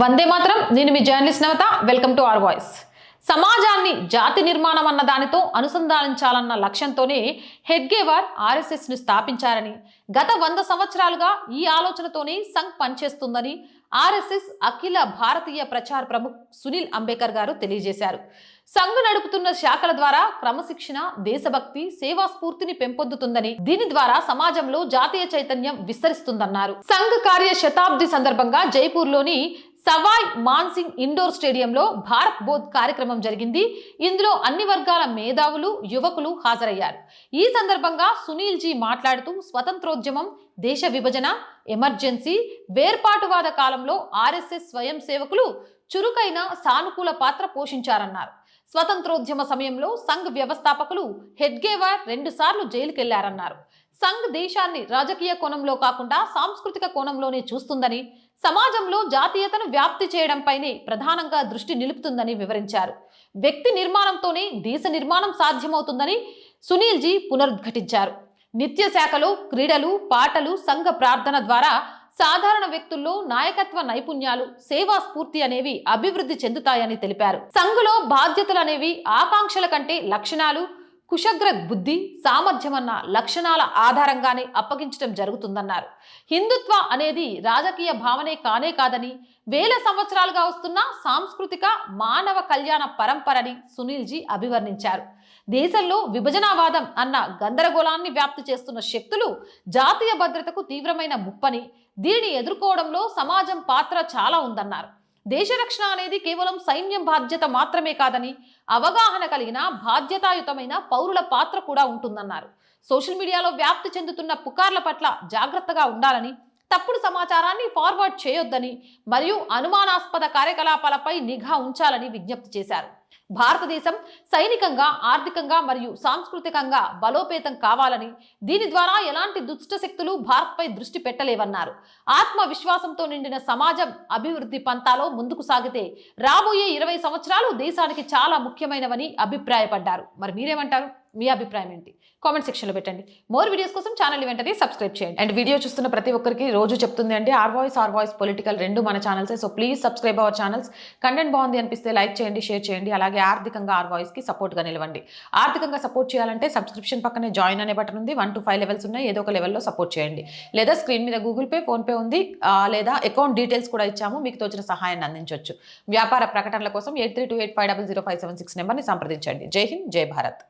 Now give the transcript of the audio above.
వందే మాత్రం. నేను మీ journalist Navata. Welcome to R Voice. సమాజాన్ని జాతి నిర్మాణం అన్న దానితో అనుసంధానించాలన్న లక్ష్యంతోనే హెడ్గేవార్ ఆర్ఎస్ఎస్ను స్థాపించారని గత వంద సంవత్సరాలుగా ఈ ఆలోచనతోనే సంఘ్ పనిచేస్తుందని ఆర్ఎస్ఎస్ అఖిల భారతీయ ప్రచార ప్రముఖ్ సునీల్ అంబేకర్ గారు తెలియజేశారు. సంఘ్ నడుపుతున్న శాఖల ద్వారా క్రమశిక్షణ దేశభక్తి సేవా స్ఫూర్తిని పెంపొందుతుందని దీని ద్వారా సమాజంలో జాతీయ చైతన్యం విస్తరిస్తుందన్నారు. సంఘ్ కార్య శతాబ్ది సందర్భంగా జైపూర్లోని సవాయ్ మాన్సింగ్ ఇండోర్ స్టేడియంలో భారత్ బోధ్ కార్యక్రమం జరిగింది. ఇందులో అన్ని వర్గాల మేధావులు యువకులు హాజరయ్యారు. ఈ సందర్భంగా సునీల్జీ మాట్లాడుతూ స్వతంత్రోద్యమం దేశ విభజన ఎమర్జెన్సీ వేర్పాటువాద కాలంలో ఆర్ఎస్ఎస్ స్వయం సేవకులు చురుకైన సానుకూల పాత్ర పోషించారన్నారు. స్వతంత్రోద్యమ సమయంలో సంఘ్ వ్యవస్థాపకులు హెడ్గేవార్ రెండుసార్లు జైలుకెళ్ళారన్నారు. సంఘ్ దేశాన్ని రాజకీయ కోణంలో కాకుండా సాంస్కృతిక కోణంలోనే చూస్తుందని సమాజంలో జాతీయతను వ్యాప్తి చేయడంపైనే ప్రధానంగా దృష్టి నిలుపుతుందని వివరించారు. వ్యక్తి నిర్మాణంతోనే దేశ నిర్మాణం సాధ్యమవుతుందని సునీల్జీ పునరుద్ఘటించారు. పునరుద్ఘాటించారు నిత్య శాఖలో క్రీడలు పాటలు సంఘ ప్రార్థన ద్వారా సాధారణ వ్యక్తుల్లో నాయకత్వ నైపుణ్యాలు సేవా స్ఫూర్తి అనేవి అభివృద్ధి చెందుతాయని తెలిపారు. సంఘులో బాధ్యతలు అనేవి ఆకాంక్షల కంటే లక్షణాలు కుశగ్ర బుద్ధి సామర్థ్యమన్న లక్షణాల ఆధారంగానే అప్పగించడం జరుగుతుందన్నారు. హిందుత్వ అనేది రాజకీయ భావనే కానే కాదని వేల సంవత్సరాలుగా వస్తున్న సాంస్కృతిక మానవ కళ్యాణ పరంపరని సునీల్జీ అభివర్ణించారు. దేశంలో విభజనావాదం అన్న గందరగోళాన్ని వ్యాప్తి చేస్తున్న శక్తులు జాతీయ భద్రతకు తీవ్రమైన ముప్పని దీనిని ఎదుర్కోవడంలో సమాజం పాత్ర చాలా ఉందన్నారు. దేశ రక్షణ అనేది కేవలం సైన్యం బాధ్యత మాత్రమే కాదని అవగాహన కలిగిన బాధ్యతాయుతమైన పౌరుల పాత్ర కూడా ఉంటుందన్నారు. సోషల్ మీడియాలో వ్యాప్తి చెందుతున్న పుకార్ల పట్ల జాగ్రత్తగా ఉండాలని తప్పుడు సమాచారాన్ని ఫార్వర్డ్ చేయొద్దని మరియు అనుమానాస్పద కార్యకలాపాలపై నిఘా ఉంచాలని విజ్ఞప్తి చేశారు. భారతదేశం సైనికంగా ఆర్థికంగా మరియు సాంస్కృతికంగా బలోపేతం కావాలని దీని ద్వారా ఎలాంటి దుష్ట శక్తులు భారత్పై దృష్టి పెట్టలేవన్నారు. ఆత్మవిశ్వాసంతో నిండిన సమాజం అభివృద్ధి పంతాలో ముందుకు సాగితే రాబోయే ఇరవై సంవత్సరాలు దేశానికి చాలా ముఖ్యమైనవని అభిప్రాయపడ్డారు. మరి మీరేమంటారు? మీ అభిప్రాయం ఏంటి? కామెంట్ సెక్షన్లో పెట్టండి. మోర్ వీడియోస్ కోసం ఛానల్ వెంటనే సబ్స్క్రైబ్ చేయండి. అండ్ వీడియో చూస్తున్న ప్రతి ఒక్కరికి రోజు చెప్తుంది అండి R Voice R Voice political రెండు మన ఛానల్సే. So please subscribe our channels. Content బాగుంది అనిపిస్తే లైక్ చేయండి షేర్ చేయండి. అలాగే ఆర్థికంగా ఆర్ వాయిస్కి సపోర్ట్గా నిలవండి. ఆర్థికంగా సపోర్ట్ చేయాలంటే సబ్స్క్రిప్షన్ పక్కనే జాయిన్ అనే బటన్ ఉంది. వన్ టు ఫైవ్ లెవెల్స్ ఉన్నాయి. ఏదో ఒక లెవెల్లో సపోర్ట్ చేయండి. లేదా స్క్రీన్ మీద గూగుల్ పే ఫోన్పే ఉంది. లేదా అకౌంట్ డీటెయిల్స్ కూడా ఇచ్చాము. మీకు తోచిన సహాయాన్ని అందించవచ్చు వ్యాపార ప్రకటనల కోసం eight three two eight five double zero five seven six నెంబర్ని సంప్రదించండి. జై హింద్ జై భారత్.